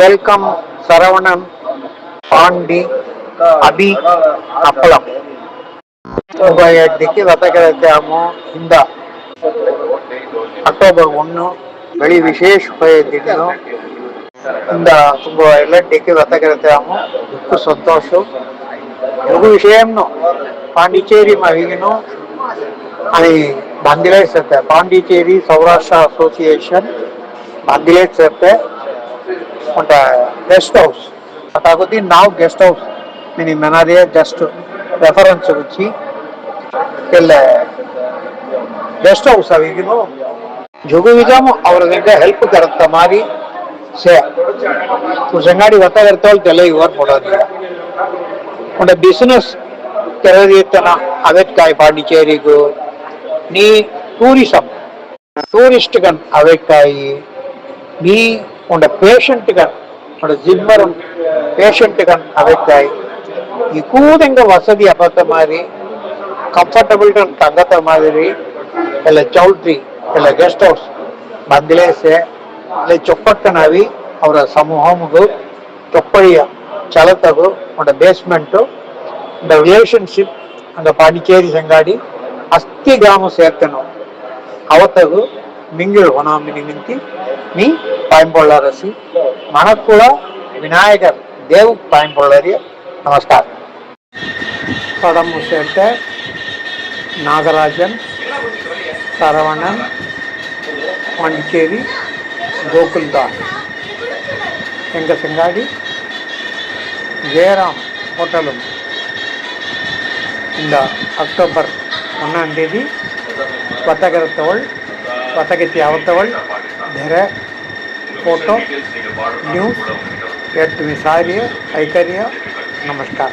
Welcome శ్రవణం పాండి అభి appalam. October ఎయిట్కి వెతకెళ్తాము కింద అక్టోబర్ ఒన్ను వెళ్ళి విశేష తిను కింద అక్టోబర్ ఎల్లటికి వెతకెళ్తాము దుఃఖ సంతోషం. ఎగు విషయంను పాండిచ్చేరి మరిగిను అని బందిలేసే పాండిచేరి సౌరాష్ట్ర అసోసియేషన్ బందిలేట్ చెప్తే ಒಂಟ ಗೆಸ್ಟ್ ಹೌಸ್ ಅದಾಗೋದಿ ನಾವು guest house mini ಮೆನಾರಿಯ just reference ಗುಚ್ಚಿ ಎಲ್ಲ ಗೆಸ್ಟ್ ಹೌಸ್ ಅವಿಗಿನು ಜುಗು ವಿಜಾಮು ಅವ್ರ దగ్గర ಹೆಲ್ಪ್ ಕರತ್ತ ಮಾರಿ ಸೇ ಕುಸಂಗಾಡಿ ಹೊತ್ತ ಕರ್ತವಲ್ ತೆಲೆ ಇವರ್ ಕೊಡೋದು ಒಂದ ಬಿಸಿನೆಸ್ ತೆರೆದಿರ್ತನ ಅವೆತ್ಕಾಯಿ ಪಾಂಡಿಚೇರಿಗೂ ನೀ ಟೂರಿಸಂ ಟೂರಿಸ್ಟ್ ಗನ್ ಅವೆಕ್ಕಾಯಿ நீ உன்னோட பேஷண்ட்டுகள் உன்னோட ஜிம்மரும் பேஷண்ட்டுகள் அவைத்தாய் நீ கூதங்க வசதி அப்பத்த மாதிரி ಕಂಫರ್ಟಬಲ್ ತಂಗತ ಮಾದಿರಿ ಎಲ್ಲ ಚೌಲ್ಟ್ರಿ ಎಲ್ಲ ಗೆಸ್ಟ್ ಹೌಸ್ ಬಂದಿಲೇಸೆ ಇಲ್ಲ ಚೊಪ್ಪಟ್ಟನವಿ ಅವರ ಸಮೂಹಮಗು ಚೊಪ್ಪಳಿಯ ಚಲತಗು ಒಂದ ಬೇಸ್ಮೆಂಟು இந்த ரிலேஷன்ஷிப் அந்த பாண்டிச்சேரி செங்காடி அஸ்தி கிராமம் சேர்த்தனும் ಅವತ್ತಗು మింగుడు హోనామిని మింతి మీ పాయింపొళ్ళరసి మనకు விநாயகர் தேவ் దేవు పాయింపొళ్ళరి படம் சேர்த்த நாகராஜன் சரவணன் பாண்டிச்சேரி கோகுல்தான் எங்க செங்காடி ஜெயராம் ஹோட்டலும் இந்த அக்டோபர் ஒன்றாம் தேதி வட்டகரத்தோள் ವತಗತಿ ಅವತ್ತವಳ್ ಬೇರೆ ಫೋಟೋ ನ್ಯೂಸ್ ಎಟ್ಟು ಸಾರಿಯ ಐಕರ್ಯ ನಮಸ್ಕಾರ